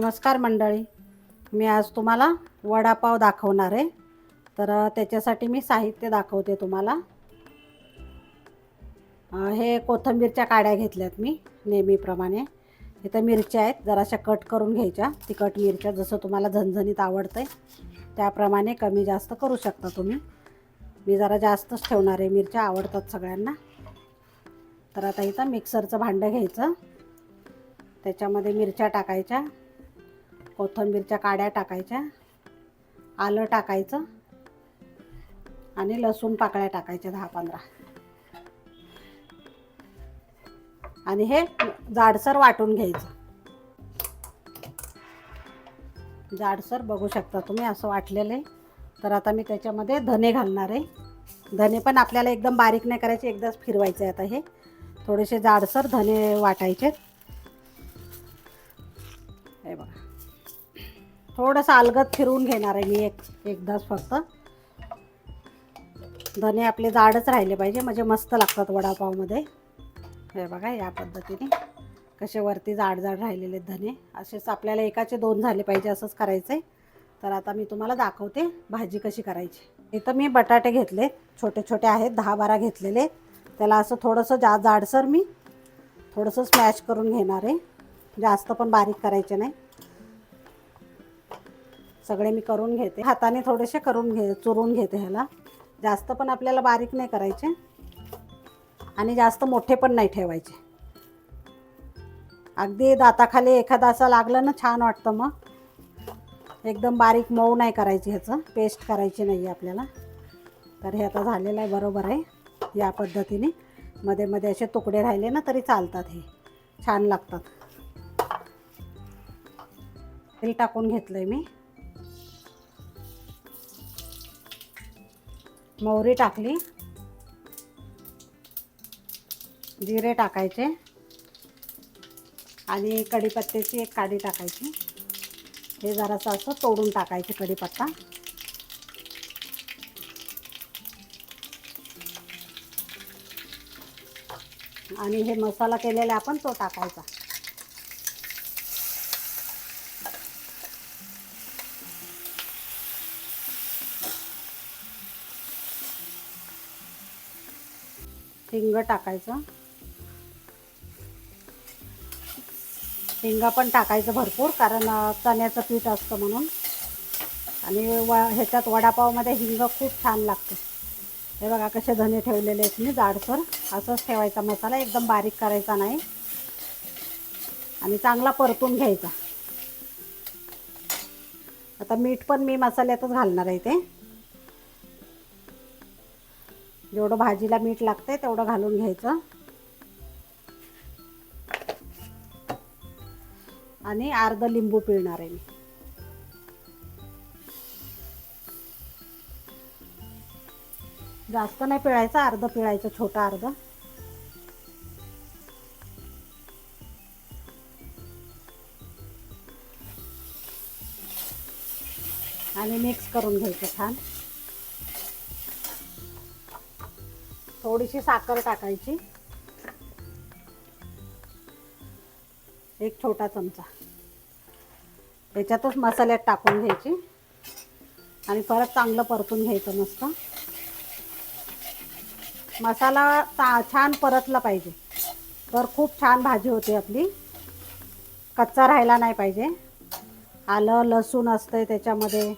नमस्कार मंडळी. मी आज तुम्हाला वडापाव दाखवणार आहे. तर त्याच्यासाठी मी साहित्य दाखवते तुम्हाला. हे कोथिंबीरच्या काड्या घेतल्यात मी नेहमीप्रमाणे. इथं मिरच्या आहेत जराशा कट करून घ्यायच्या. तिखट मिरच्या जसं तुम्हाला झणझणीत आवडतं आहे त्याप्रमाणे कमी जास्त करू शकता तुम्ही. मी जरा जास्तच ठेवणार आहे मिरच्या आवडतात सगळ्यांना. तर आता इथं मिक्सरचं भांडं घ्यायचं. त्याच्यामध्ये मिरच्या टाकायच्या. कोथिंबीरच्या काड्या टाकायच्या आलं टाकायचं आणि लसूण पाकळ्या टाकायच्या दहा पंधरा. आणि हे जाडसर वाटून घ्यायचं. जाडसर बघू शकता तुम्ही असं वाटलेलं आहे. तर आता मी त्याच्यामध्ये धने घालणार आहे. धने पण आपल्याला एकदम बारीक नाही करायचे एकदाच फिरवायचे आहे आता हे. थोडेसे जाडसर धने वाटायचे. हे बघा. थोडंसं अलगद फिरवून घेणार आहे मी एक एकदाच फक्त. धने आपले जाडच राहिले पाहिजे म्हणजे मस्त लागतात वडापावमध्ये. हे बघा या पद्धतीने कसे वरती जाड जाड राहिलेले धने. असेच आपल्याला एकाचे दोन झाले पाहिजे असंच करायचं आहे तर आता मी तुम्हाला दाखवते भाजी कशी करायची. इथं मी बटाटे घेतले छोटे छोटे आहेत दहा बारा घेतलेले. त्याला असं थोडंसं जा जाडसर मी थोडंसं स्मॅश करून घेणार आहे. जास्त पण बारीक करायचे नाही. सगळे मी करून घेते. हाताने थोडेसे करून घे चुरून घेते ह्याला. जास्त पण आपल्याला बारीक नाही करायचे. आणि जास्त मोठे पण नाही ठेवायचे. अगदी दाताखाली एखादा असं लागलं ना छान वाटतं मग. एकदम बारीक मऊ नाही करायची ह्याचं. पेस्ट करायची नाही आहे आपल्याला. तर हे आता झालेलं आहे बरोबर आहे. या पद्धतीने. मध्ये मध्ये असे तुकडे राहिले ना तरी चालतात हे. छान लागतात. तेल टाकून घेतलं आहे मी. मोहरी टाकली. जिरे टाकायचे. आणि कढीपत्त्याची एक काडी टाकायची. हे जरासं असं तोडून टाकायचे कढीपत्ता. आणि हे मसाला केलेला आपण तो टाकायचा. हिंग टाकायचं. हिंगा पण टाकायचं भरपूर कारण चण्याचं पीठ असतं म्हणून. आणि व ह्याच्यात वडापावमध्ये हिंग खूप छान लागतं. हे बघा कसे धने ठेवलेले आहेत मी जाडसर. असंच ठेवायचा मसाला एकदम बारीक करायचा नाही. आणि चांगला परतून घ्यायचा. आता मीठ पण मी मसाल्यातच घालणार आहे ते जेवढं भाजीला मीठ लागतंय तेवढं घालून घ्यायचं. आणि अर्ध लिंबू पिळणार आहे मी. जास्त नाही पिळायचं अर्ध पिळायचं छोटा अर्ध. आणि मिक्स करून घ्यायचं छान. थोडीशी साखर टाकायची. एक छोटा चमचा. त्याच्यातच मसाल्यात टाकून घ्यायची. आणि परत चांगलं परतून घ्यायचं मस्त. मसाला ता छान परतला पाहिजे. तर खूप छान भाजी होते आपली. कच्चा राहायला नाही पाहिजे. आलं लसूण असतंय त्याच्यामध्ये.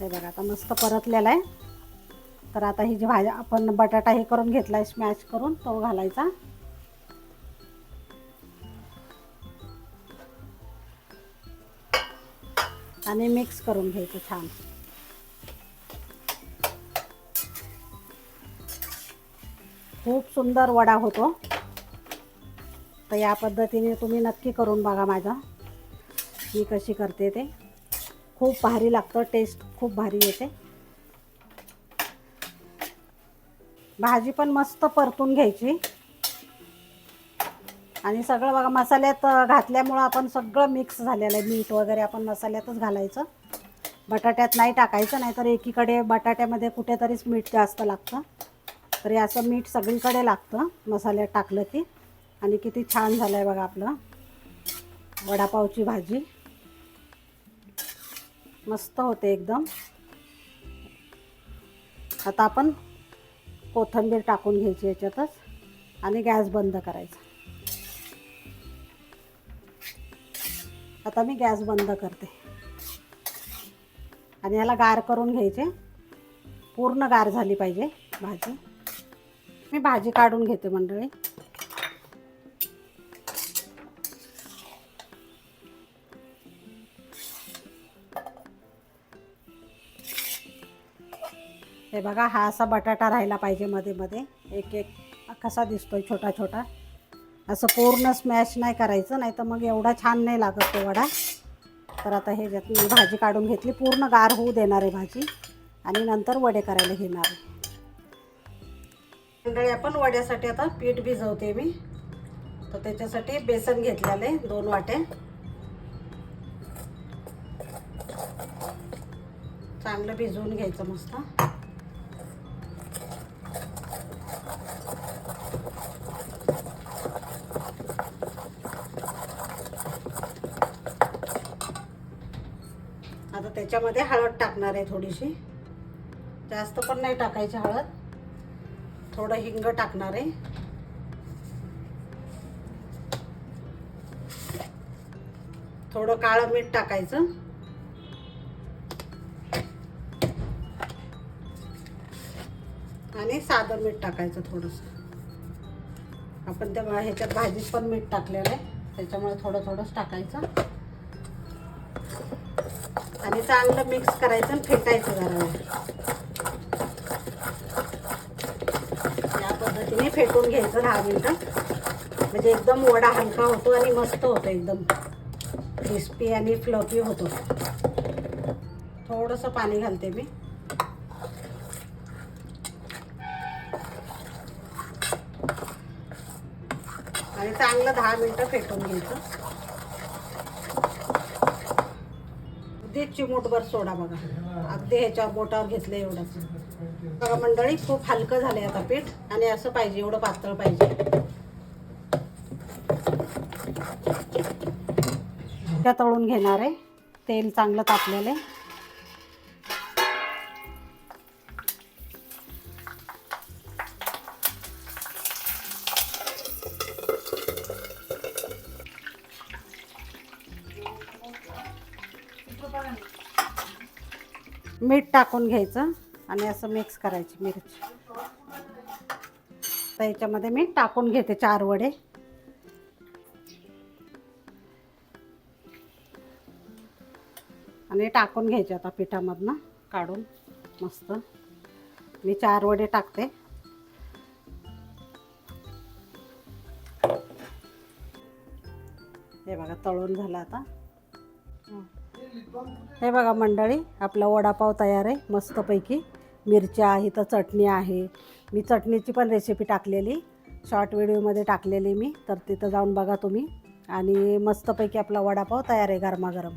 हे बघा आता मस्त परतलेला आहे. तर आता ही जी भाजी आपण बटाटा हे करून घेतला आहे स्मॅश करून तो घालायचा. आणि मिक्स करून घ्यायचं छान. खूप सुंदर वडा होतो. तर या पद्धतीने तुम्ही नक्की करून बघा माझा मी कशी करते ते. खूप भारी लागतं टेस्ट खूप भारी येते. भाजी पण मस्त परतून घ्यायची. आणि सगळं बघा मसाल्यात घातल्यामुळं आपण सगळं मिक्स झालेलं आहे. मीठ वगैरे आपण मसाल्यातच घालायचं. बटाट्यात नाही टाकायचं नाहीतर एकीकडे बटाट्यामध्ये कुठेतरीच मीठ जास्त लागतं. तरी असं मीठ सगळीकडे लागतं मसाल्यात टाकलं की. आणि किती छान झालं आहे बघा आपलं. वडापावची भाजी. मस्त होते एकदम. आता आपण कोथिंबीर टाकून घ्यायची याच्यातच आणि गॅस बंद करायचा. आता मी गॅस बंद करते. आणि याला गार करून घ्यायचे. पूर्ण गार झाली पाहिजे भाजी. मी भाजी काढून घेते मंडळी. हे बघा हा असा बटाटा राहिला पाहिजे मध्ये मध्ये. एक एक कसा दिसतोय छोटा छोटा. असं पूर्ण स्मॅश नाही करायचं नाही तर मग एवढा छान नाही लागत तो वडा. तर आता हे ज्यात मी भाजी काढून घेतली पूर्ण गार होऊ देणार आहे भाजी. आणि नंतर वडे करायला घेणार आहे. मंडळी आपण वड्यासाठी आता पीठ भिजवते मी. तर त्याच्यासाठी बेसन घेतलेले दोन वाटे. चांगलं भिजवून घ्यायचं मस्त आता त्याच्यामध्ये हळद टाकणार आहे थोडीशी. जास्त पण नाही टाकायची हळद. थोडं हिंग टाकणार आहे. थोडं काळं मीठ टाकायचं. आणि साधं मीठ टाकायचं थोडंसं. आपण त्या ह्याच्यात भाजीत पण मीठ टाकलेलं आहे. त्याच्यामुळे थोडं थोडंच टाकायचं. आणि चांगलं मिक्स करायचं आणि फेटायचं जरा. या पद्धतीने फेटून घ्यायचं दहा मिनटं. म्हणजे एकदम वडा हलका होतो आणि मस्त होतो एकदम. क्रिस्पी आणि फ्लफी होतो. थोडंसं पाणी घालते मी. आणि चांगलं दहा मिनटं फेटून घ्यायचं. अगदी चिमूटभर सोडा बघा. अगदी ह्याच्यावर बोटावर घेतलं एवढंच. बघा मंडळी खूप हलकं झालंय आता पीठ आणि असं पाहिजे एवढं पातळ पाहिजे. त्या तळून घेणार आहे. तेल चांगलं तापलेलं आहे. मीठ टाकून घ्यायचं आणि असं मिक्स करायची मिरची. तर याच्यामध्ये मी टाकून घेते चार वडे. आणि टाकून घ्यायचे आता पिठामधनं काढून मस्त. मी चार वडे टाकते. हे बघा तळून झालं आता. हे बघा मंडळी आपला वडापाव तयार आहे मस्तपैकी. मिरच्या आहे तर चटणी आहे. मी चटणीची पण रेसिपी टाकलेली. शॉर्ट व्हिडिओमध्ये टाकलेली मी. तर तिथं जाऊन बघा तुम्ही. आणि मस्तपैकी आपला वडापाव तयार आहे गरमागरम.